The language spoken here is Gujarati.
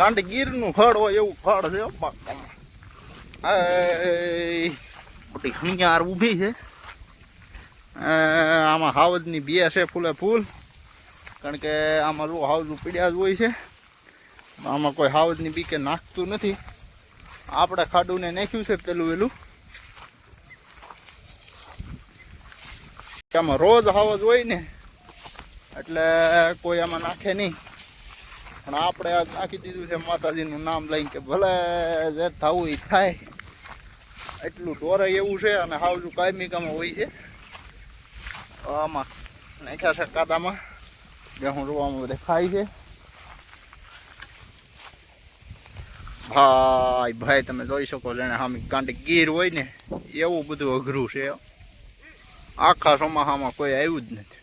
ગાંડી ગીરનું ફળ હોય એવું ફળ છે મોટી હણિયાર ઊભી છે. આમાં હાવજની બે છે ફૂલે ફૂલ. કારણ કે આમાં જો હાવજ પીડ્યા જ હોય છે. આમાં કોઈ હાવજની બીકે નાખતું નથી. આપણે ખાડુને નાખ્યું છે પેલું વેલું. આમાં રોજ હાવજ હોય ને, એટલે કોઈ આમાં નાખે નહીં. પણ આપણે આજ નાખી દીધું છે માતાજીનું નામ લઈને કે ભલે જે થવું એ થાય. એટલું ઢોરે એવું છે અને હાવજું કાયમિકામાં હોય છે. આમાં નાખ્યા છે કાદામાં. બેહું રોવામાં બધે ખાય છે. ભાઈ ભાઈ, તમે જોઈ શકો જેને સામે ગાંડી ગીર હોય ને, એવું બધું અઘરું છે. આખા ચોમાસામાં કોઈ આવ્યું જ નથી.